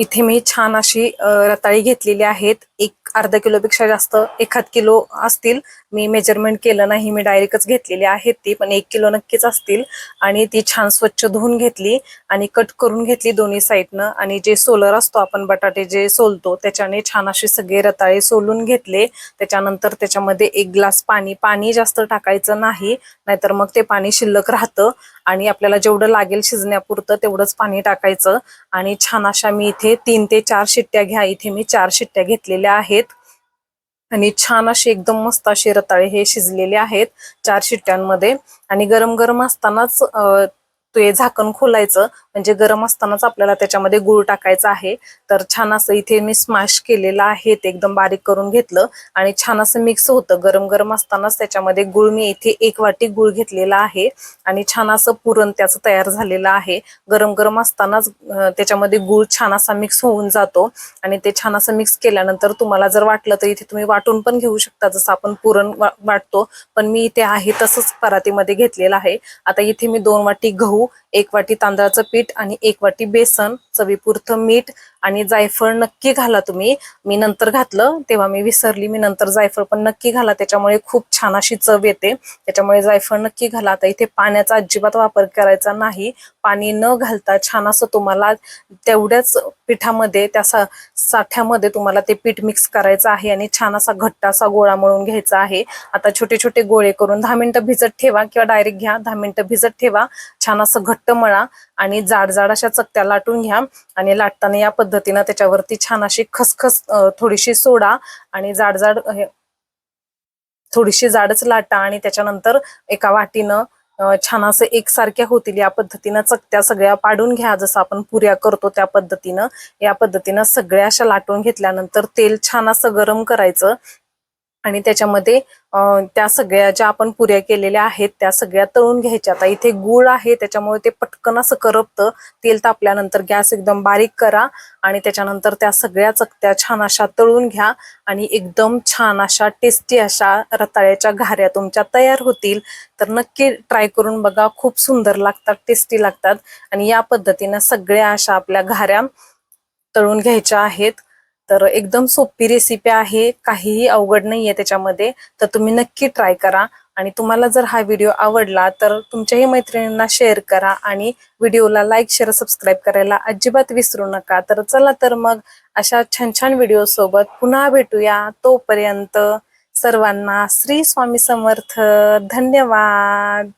इथे मी छान अशी अ, रताळी घेतलेली आहेत. एक अर्धा किलोपेक्षा जास्त एखाद किलो असतील. मी मेजरमेंट केलं नाही मी डायरेक्टच घेतलेली आहेत ती पण एक किलो नक्कीच असतील. आणि ती छान स्वच्छ धुवून घेतली आणि कट करून घेतली दोन्ही साईडनं आणि जे सोलर असतो आपण बटाटे जे सोलतो त्याच्याने छान असे सगळे रताळे सोलून घेतले. त्याच्यानंतर त्याच्यामध्ये एक ग्लास पाणी पाणी जास्त टाकायचं नाही नाहीतर मग ते पाणी शिल्लक राहतं. आणि आपल्याला जेवढं लागेल शिजण्यापुरतं तेवढंच पाणी टाकायचं. आणि छान अशा मी इथे तीन ते चार शिट्ट्या घ्या इथे मी चार शिट्ट्या घेतलेल्या आहेत. आणि छान असे एकदम मस्त असे रताळे हे शिजलेले आहेत चार शिट्ट्यांमध्ये. आणि गरम गरम असतानाच ते झाकण खोलायचं. म्हणजे गरम असतानाच आपल्याला त्याच्यामध्ये गुळ टाकायचा आहे. तर छान असं इथे मी स्मॅश केलेलं आहे ते एकदम बारीक करून घेतलं. आणि छान असं मिक्स होतं. गरम गरम असतानाच त्याच्यामध्ये गुळ मी इथे एक वाटी गुळ घेतलेला आहे. आणि छान असं पुरण त्याचं तयार झालेलं आहे. गरम गरम असतानाच त्याच्यामध्ये गुळ छान असा मिक्स होऊन जातो. आणि ते छान असं मिक्स केल्यानंतर तुम्हाला जर वाटलं तर इथे तुम्ही वाटून पण घेऊ शकता. जसं आपण पुरण वा- वाटतो पण मी इथे आहे तसंच परातीमध्ये घेतलेलं आहे. आता इथे मी दोन वाटी गहू एक वाटी तांदळाचं पीठ आणि एक वाटी बेसन चवीपुरतं मीठ आणि जायफळ नक्की घाला तुम्ही. मी नंतर घातलं तेव्हा मी विसरली. मी नंतर जायफळ पण नक्की घाला. त्याच्यामुळे खूप छान अशी चव येते. त्याच्यामुळे जायफळ नक्की घाला. आता इथे पाण्याचा अजिबात वापर करायचा नाही. पाणी न घालता छान असं तुम्हाला तेवढ्याच पिठामध्ये त्या सा साठ्यामध्ये तुम्हाला ते पीठ मिक्स करायचं आहे आणि छान असा घट्ट असा गोळा मळून घ्यायचा आहे. आता छोटे छोटे गोळे करून दहा मिनिटं भिजत ठेवा किंवा डायरेक्ट घ्या दहा मिनिटं भिजत ठेवा. छान असं घट्ट मळा आणि जाड जाड अशा चकत्या लाटून घ्या आणि लाटताना या पद्धतीनं त्याच्यावरती छान अशी खसखस थोडीशी सोडा आणि जाड जाड हे, थोडीशी जाडच लाटा आणि त्याच्यानंतर एका वाटीनं छान असं एकसारख्या होतील या पद्धतीनं चकत्या सगळ्या पाडून घ्या. जसं आपण पुऱ्या करतो त्या पद्धतीनं. या पद्धतीनं सगळ्या अशा लाटून घेतल्यानंतर तेल छान असं गरम करायचं. आणि त्याच्यामध्ये त्या सगळ्या ज्या आपण पुऱ्या केलेल्या आहेत त्या सगळ्या तळून घ्यायच्या. आता इथे गुळ आहे त्याच्यामुळे ते पटकन असं करपतं. तेल तापल्यानंतर गॅस एकदम बारीक करा आणि त्याच्यानंतर त्या सगळ्या चकत्या छान अशा तळून घ्या आणि एकदम छान अशा टेस्टी अशा रताळ्याच्या घाऱ्या तुमच्या तयार होतील. तर नक्की ट्राय करून बघा. खूप सुंदर लागतात टेस्टी लागतात. आणि या पद्धतीनं सगळ्या अशा आपल्या घाऱ्या तळून घ्यायच्या आहेत. तर एकदम सोपी रेसिपी आहे काहीही अवघड नाहीये त्याच्यामध्ये. तर तुम्ही नक्की ट्राय करा. आणि तुम्हाला जर हा व्हिडिओ आवडला तर तुमच्याही मैत्रिणींना शेअर करा आणि व्हिडिओला लाईक शेअर सबस्क्राईब करायला अजिबात विसरू नका. तर चला तर मग अशा छान छान व्हिडिओ सोबत पुन्हा भेटूया. तोपर्यंत सर्वांना श्री स्वामी समर्थ. धन्यवाद.